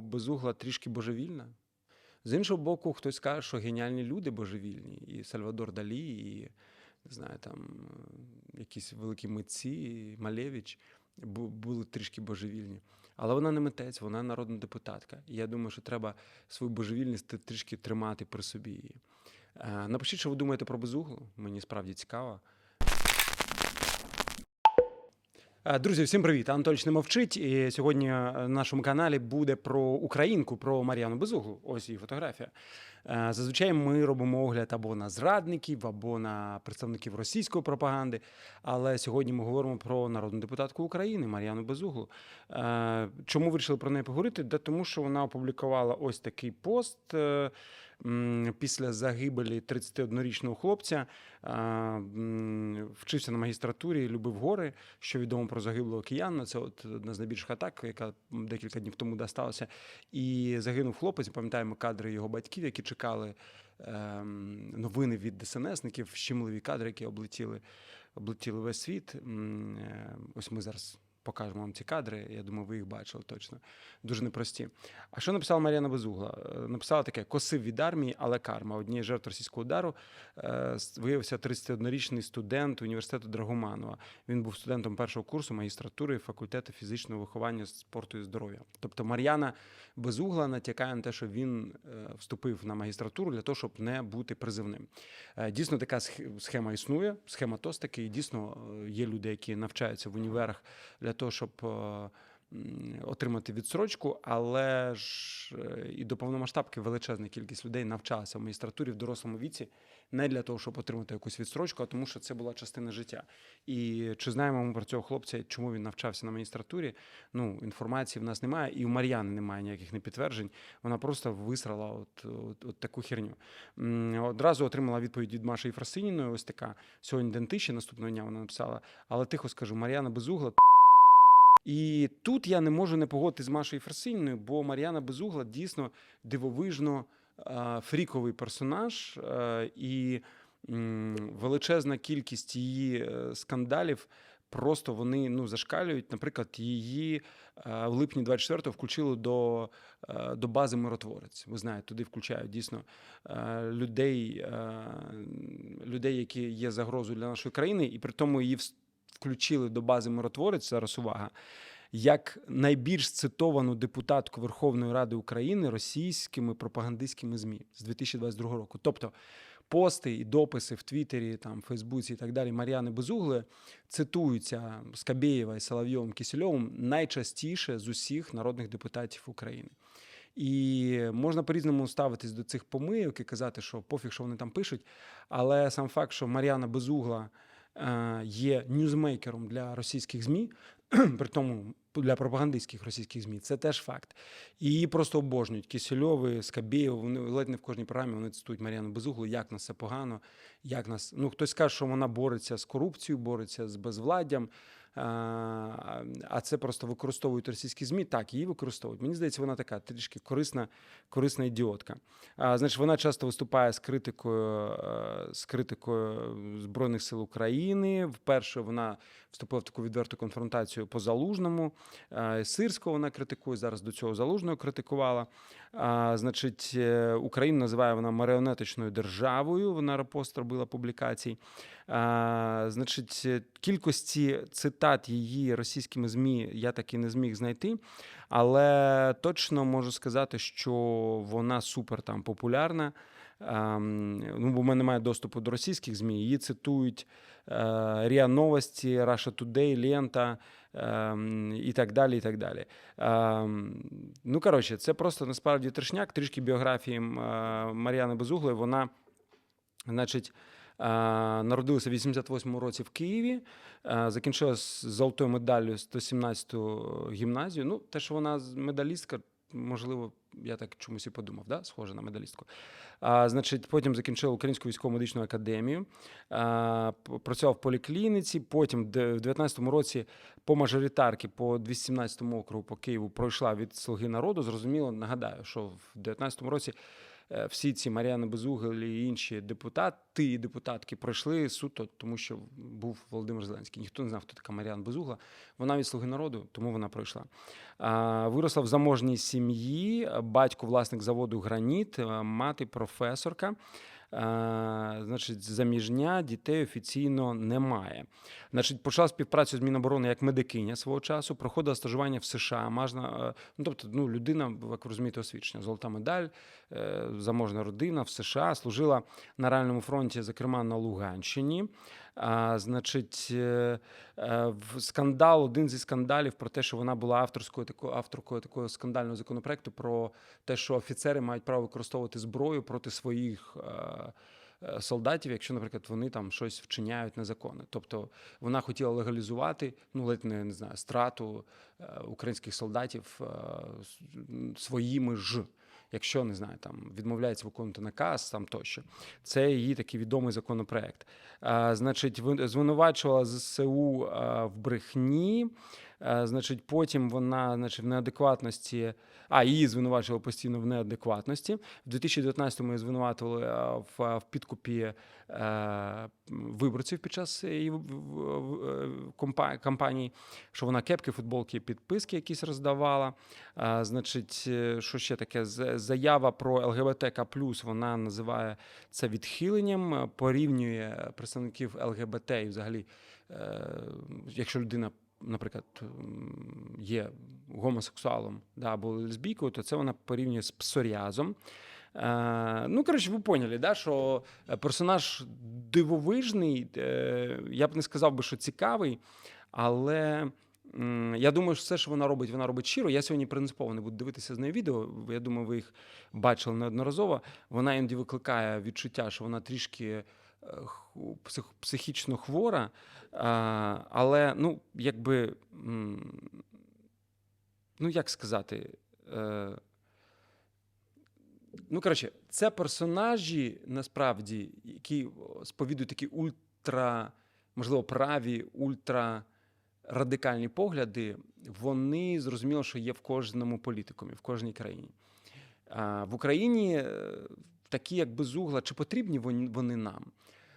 безугла трішки божевільна. З іншого боку, хтось скаже, що геніальні люди божевільні, і Сальвадор Далі, і не знаю, там е, якісь великі митці, і Малевич були трішки божевільні. Але вона не митець, вона народна депутатка. І я думаю, що треба свою божевільність трішки тримати при собі. Е, Напишіть, що ви думаєте про безуглу. Мені справді цікаво. Е, Друзі, всім привіт! Анатоліч не мовчить. І сьогодні е, на нашому каналі буде про українку, про Мар'яну Безуглу. Ось її фотографія. Е, Зазвичай ми робимо огляд або на зрадників, або на представників російської пропаганди. Але сьогодні ми говоримо про народну депутатку України Мар'яну Безуглу. Е, Чому вирішили про неї поговорити? Да тому що вона опублікувала ось такий пост. Е, Після загибелі 31-річного хлопця е, вчився на магістратурі, любив гори, що відомо про загиблого кияна. Це от одна з найбільших атак, яка декілька днів тому досталася. І загинув хлопець. Пам'ятаємо кадри його батьків, які чекали ем, новини від ДСНСників, щемливі кадри, які облетіли, облетіли весь світ. Е, Ось ми зараз. Покажемо вам ці кадри. Я думаю, ви їх бачили точно. Дуже непрості. А що написала Мар'яна Безугла? Е, Написала таке: косив від армії, але карма. Однієї жертв російського удару е, виявився 31-річний студент університету Драгоманова. Він був студентом першого курсу магістратури факультету фізичного виховання спорту і здоров'я. Тобто Мар'яна Безугла натякає на те, що він е, вступив на магістратуру для того, щоб не бути призивним. Дійсно, така схема існує. Схема ТОС таки. Дійсно, є люди, які навчаються в універах для того, щоб. е, Отримати відстрочку, але ж е, і до повномасштабки величезна кількість людей навчалася в магістратурі в дорослому віці не для того, щоб отримати якусь відстрочку, а тому, що це була частина життя. І чи знаємо ми про цього хлопця, чому він навчався на магістратурі? Ну, інформації в нас немає, і у Мар'яни немає ніяких не підтверджень. Вона просто висрала от, от, от таку херню. Одразу отримала відповідь від Маші Єфросиніної. Ось така сьогодні день тиші, наступного дня вона написала. Але тихо скажу, Мар'яна Безугла. І тут я не можу не погодити з Машою Єфросиніною, бо Мар'яна Безугла дійсно дивовижно е, фріковий персонаж, е, і величезна кількість її е, скандалів. Просто вони ну зашкалюють. Наприклад, її в липні 24-го включили до, до бази миротворець. Ви знаєте, туди включають дійсно людей, людей, які є загрозою для нашої країни, і при тому її включили до бази миротворець. Зараз увага. Як найбільш цитовану депутатку Верховної Ради України російськими пропагандистськими ЗМІ з 2022 року. Тобто пости і дописи в Твіттері, там, Фейсбуці і так далі Мар'яни Безугли цитуються Скабєєва і Соловйовим Кисельовим найчастіше з усіх народних депутатів України. І можна по-різному ставитись до цих помийок і казати, що пофіг, що вони там пишуть. Але сам факт, що Мар'яна Безугла є ньюзмейкером для російських ЗМІ, при тому для пропагандистських російських ЗМІ, це теж факт. І її просто обожнюють. Кисельови, Скабєєв, вони ледь не в кожній програмі вони цитують Мар'яну Безуглу, як нас все погано, як нас. Ну, хтось каже, що вона бореться з корупцією, бореться з безвладдям. А, це просто використовують російські ЗМІ. Так, її використовують. Мені здається, вона така трішки корисна, корисна ідіотка. А, значить, вона часто виступає з критикою, е, з критикою Збройних сил України. Вперше вона вступила в таку відверту конфронтацію по залужному. Сирського вона критикує. Зараз до цього залужного критикувала. А, значить, е, Україну називає вона маріонеточною державою. Вона репост робила публікацій. А, значить, е, кількості цитат її російськими ЗМІ я таки не зміг знайти, але точно можу сказати, що вона супер там популярна. Ну, бо в мене немає доступу до російських ЗМІ. Її цитують е, РІА Новості, Russia Today, Лента ем, і так далі. і так далі. Ем, Ну, коротше, це просто насправді трешняк, трішки біографії е, Мар'яни Безуглої. Вона, значить, народилася в 88-му році в Києві, е, закінчила з золотою медаллю 117-ту гімназію. Ну, те, що вона медалістка, можливо, я так чомусь і подумав, да? схожа на медалістку. А, значить, потім закінчила Українську військово медичну академію, а, працював в поліклініці. Потім, в 19-му році, по мажоритарки по 217 округу по Києву пройшла від Слуги народу. Зрозуміло, нагадаю, що в 19-му році е, всі ці Мар'яни Безугел і інші депутати і депутатки пройшли суто, тому що був Володимир Зеленський. Ніхто не знав, хто така Мар'яна Безугла. Вона від слуги народу, тому вона пройшла. Виросла в заможній сім'ї, батько власник заводу Граніт, мати професорка. А, Значить, заміжня дітей офіційно немає. Значить, почала співпрацю з Міноборони як медикиня свого часу, проходила стажування в США. Можна, е, ну, тобто, ну, людина, як розумієте, освічення, золота медаль, е, заможна родина в США, служила на реальному фронті, зокрема на Луганщині. А, значить, е, е, скандал, один зі скандалів про те, що вона була авторською такою авторкою такого скандального законопроекту про те, що офіцери мають право використовувати зброю проти своїх. е, Солдатів, якщо, наприклад, вони там щось вчиняють незаконне. Тобто вона хотіла легалізувати, ну ледь не, не знаю, страту українських солдатів своїми ж, якщо не знаю, там відмовляється виконувати наказ там тощо. Це її такий відомий законопроект. Значить, ви- звинувачувала ЗСУ в брехні. А, значить, потім вона значить, в неадекватності. А, її звинувачували постійно в неадекватності. В 2019-му її звинуватили в, в підкупі е, виборців під час її е, кампанії, що вона кепки, футболки, підписки якісь роздавала. Значить, е, що ще таке? Заява про ЛГБТК вона називає це відхиленням, е, порівнює представників ЛГБТ і взагалі, е, якщо людина. Наприклад, є гомосексуалом да, або лесбійкою, то це вона порівнює з псоріазом. Е, ну, коротше, ви поняли, да, що персонаж дивовижний. Е, я б не сказав би, що цікавий, але я думаю, що все, що вона робить, вона робить щиро. Я сьогодні принципово не буду дивитися з неї відео. Я думаю, ви їх бачили неодноразово. Вона іноді викликає відчуття, що вона трішки психічно хвора. Але, ну, якби. Ну, як сказати. Е, Ну, коротше, це персонажі, насправді, які сповідують такі ультра, можливо, праві, ультра радикальні погляди, вони зрозуміло, що є в кожному політикумі, в кожній країні. В Україні е, такі, як безугла, чи потрібні вони нам?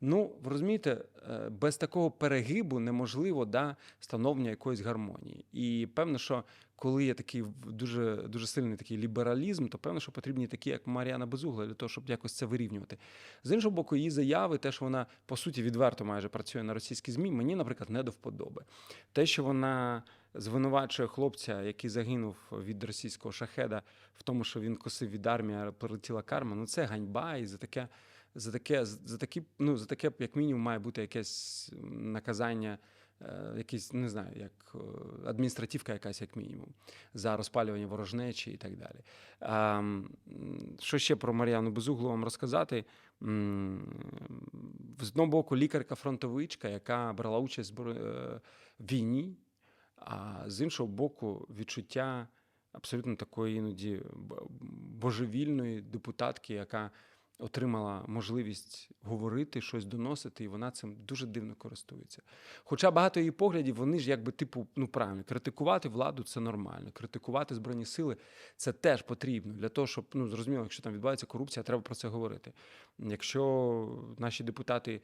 Ну, ви розумієте, е, без такого перегибу неможливо да, становлення якоїсь гармонії. І певно, що коли є такий дуже, дуже сильний такий лібералізм, то певно, що потрібні такі, як Мар'яна Безугла, для того, щоб якось це вирівнювати. З іншого боку, її заяви, те, що вона по суті відверто майже працює на російські ЗМІ, мені, наприклад, не до вподоби. Те, що вона звинувачує хлопця, який загинув від російського шахеда, в тому, що він косив від армії, а прилетіла карма, ну це ганьба, і за таке. За таке, за такі, ну, за таке, як мінімум, має бути якесь наказання, е, якийсь, не знаю, як е, адміністративка якась, як мінімум, за розпалювання ворожнечі і так далі. А, що ще про Мар'яну Безуглу вам розказати? З одного боку, лікарка-фронтовичка, яка брала участь в е, в війні, а з іншого боку, відчуття абсолютно такої іноді божевільної депутатки, яка отримала можливість говорити, щось доносити, і вона цим дуже дивно користується. Хоча багато її поглядів, вони ж якби типу, ну правильно, критикувати владу це нормально, критикувати збройні сили це теж потрібно для того, щоб ну зрозуміло, якщо там відбувається корупція, треба про це говорити. Якщо наші депутати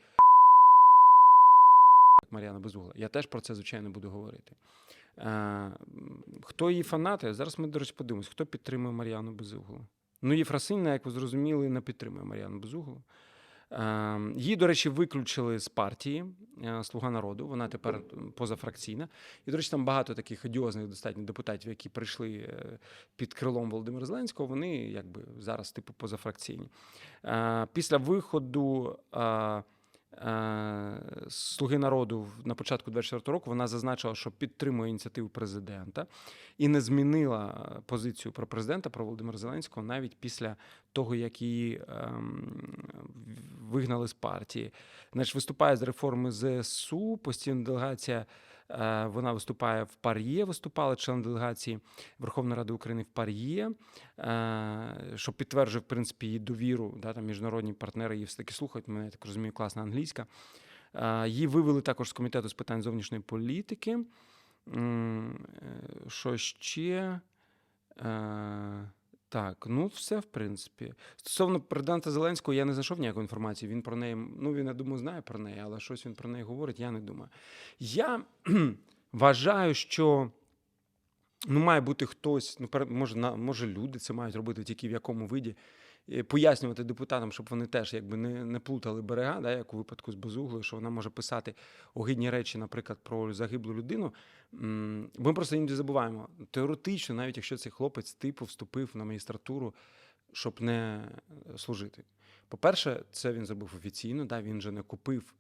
як Мар'яна Безугла, я теж про це звичайно буду говорити. Е, хто її фанати? Зараз ми, до речі, подивимось, хто підтримує Мар'яну Безуглу. Ну, Єфросиньна, як ви зрозуміли, не підтримує Мар'яну Безуглу. Е, Її, до речі, виключили з партії е, Слуга народу. Вона тепер позафракційна. І, до речі, там багато таких одіозних достатньо депутатів, які прийшли під крилом Володимира Зеленського. Вони якби зараз, типу, позафракційні. Після виходу. Е, Слуги народу на початку 24 року вона зазначила, що підтримує ініціативу президента і не змінила е, позицію про президента про Володимира Зеленського навіть після того, як її ем, вигнали з партії. Значить, виступає з реформи ЗСУ, постійна делегація. Е, Вона виступає в Пар'є, виступала член делегації Верховної Ради України в Пар'є, е, що підтверджує, в принципі, її довіру. Да, там міжнародні партнери її все-таки слухають. Мене я так розумію, класна англійська. Е, Її вивели також з комітету з питань зовнішньої політики. Що ще? Так, ну все в принципі. Стосовно президента Зеленського, я не знайшов ніякої інформації. Він про неї, ну він, я думаю, знає про неї, але щось він про неї говорить, я не думаю. Я вважаю, що ну, має бути хтось, ну, може, на, може, люди це мають робити тільки в якому виді. Е, Пояснювати депутатам, щоб вони теж якби не, не плутали берега, да, як у випадку з Безуглою, що вона може писати огидні речі, наприклад, про загиблу людину. Ми просто іноді забуваємо. Теоретично, навіть якщо цей хлопець типу вступив на магістратуру, щоб не служити. По-перше, це він зробив офіційно, да, він же не купив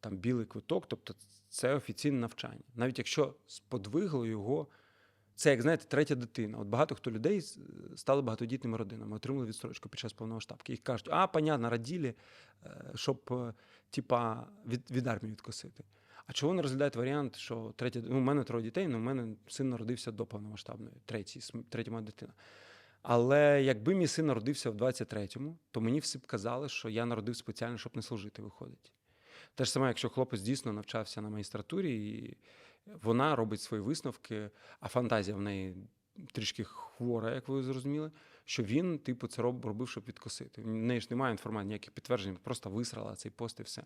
там білий квиток, тобто це офіційне навчання. Навіть якщо сподвигло його, це як знаєте, третя дитина. От багато хто людей стали багатодітними родинами, отримали відстрочку під час повномасштабки. І кажуть, а, понятно, раділі, е, щоб е, типа від, від армії відкосити. А чого не розглядають варіант, що третя ну, у мене троє дітей, але у мене син народився до повномасштабної, третій, третя моя дитина. Але якби мій син народився в 23-му, то мені всі б казали, що я народив спеціально, щоб не служити, виходить. Те ж саме, якщо хлопець дійсно навчався на магістратурі, і вона робить свої висновки, а фантазія в неї трішки хвора, як ви зрозуміли, що він, типу, це роб- робив, щоб відкосити. В неї ж немає інформації, ніяких підтверджень, просто висрала цей пост і все.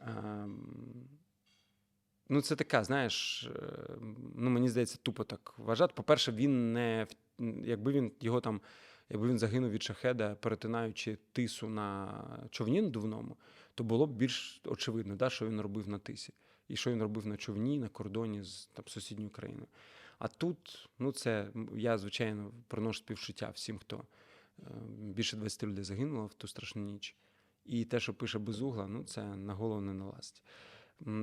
Ем, Ну, це така, знаєш, е, ну мені здається, тупо так вважати. По-перше, він не якби він його там, якби він загинув від шахеда, перетинаючи тису на човні надувному, то було б більш очевидно, да, що він робив на тисі, і що він робив на човні на кордоні з там, сусідньою країною. А тут, ну це я, звичайно, приношу співчуття всім, хто е, більше 20 людей загинуло в ту страшну ніч. І те, що пише безугла, ну це на голову не налазить.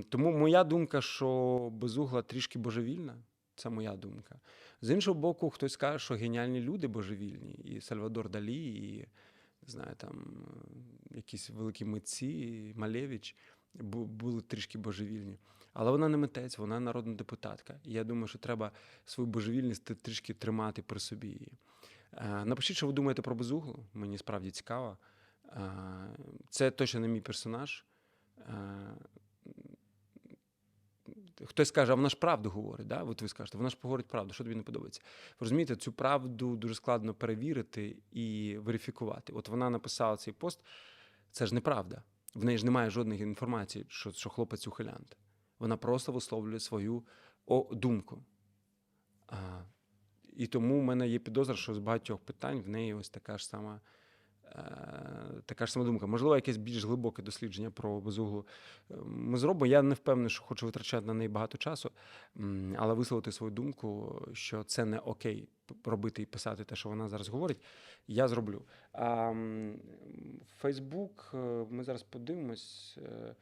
Тому моя думка, що безугла трішки божевільна. Це моя думка. З іншого боку, хтось каже, що геніальні люди божевільні, і Сальвадор Далі, і не знаю, там е, якісь великі митці, і Малевич були трішки божевільні. Але вона не митець, вона народна депутатка. І я думаю, що треба свою божевільність трішки тримати при собі. її. Е, Напишіть, що ви думаєте про безуглу. Мені справді цікаво. Е, Це точно не мій персонаж. Е, Хтось скаже, а вона ж правду говорить. Да? От ви скажете, вона ж говорить правду, що тобі не подобається. Ви розумієте, цю правду дуже складно перевірити і верифікувати. От вона написала цей пост, це ж неправда. В неї ж немає жодних інформації, що, що хлопець ухилянт. Вона просто висловлює свою о, думку. А, і тому в мене є підозра, що з багатьох питань в неї ось така ж сама. Е, Така ж сама думка. Можливо, якесь більш глибоке дослідження про безуглу е, ми зробимо. Я не впевнений, що хочу витрачати на неї багато часу, але висловити свою думку, що це не окей робити і писати те, що вона зараз говорить, я зроблю. Фейсбук, ми зараз подивимось, е,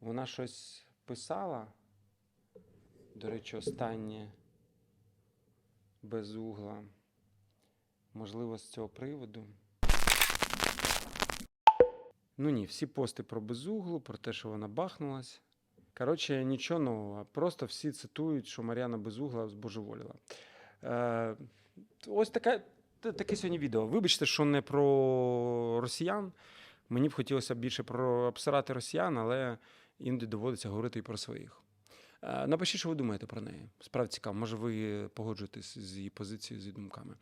вона щось писала. До речі, останнє безугла. Можливо, з цього приводу. Ну ні, всі пости про безуглу, про те, що вона бахнулась. Коротше, нічого нового. Просто всі цитують, що Мар'яна Безугла збожеволіла. Е, ось така, таке сьогодні відео. Вибачте, що не про росіян. Мені б хотілося більше про обсирати росіян, але іноді доводиться говорити і про своїх. Е, Напишіть, що ви думаєте про неї. Справді цікаво, може, ви погоджуєтесь з її позицією, з її думками.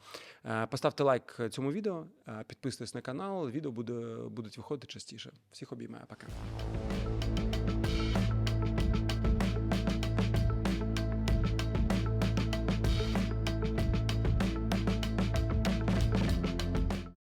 Е, Поставте лайк цьому відео, е, підписуйтесь на канал. Відео буде, будуть виходити частіше. Всіх обіймаю, пока.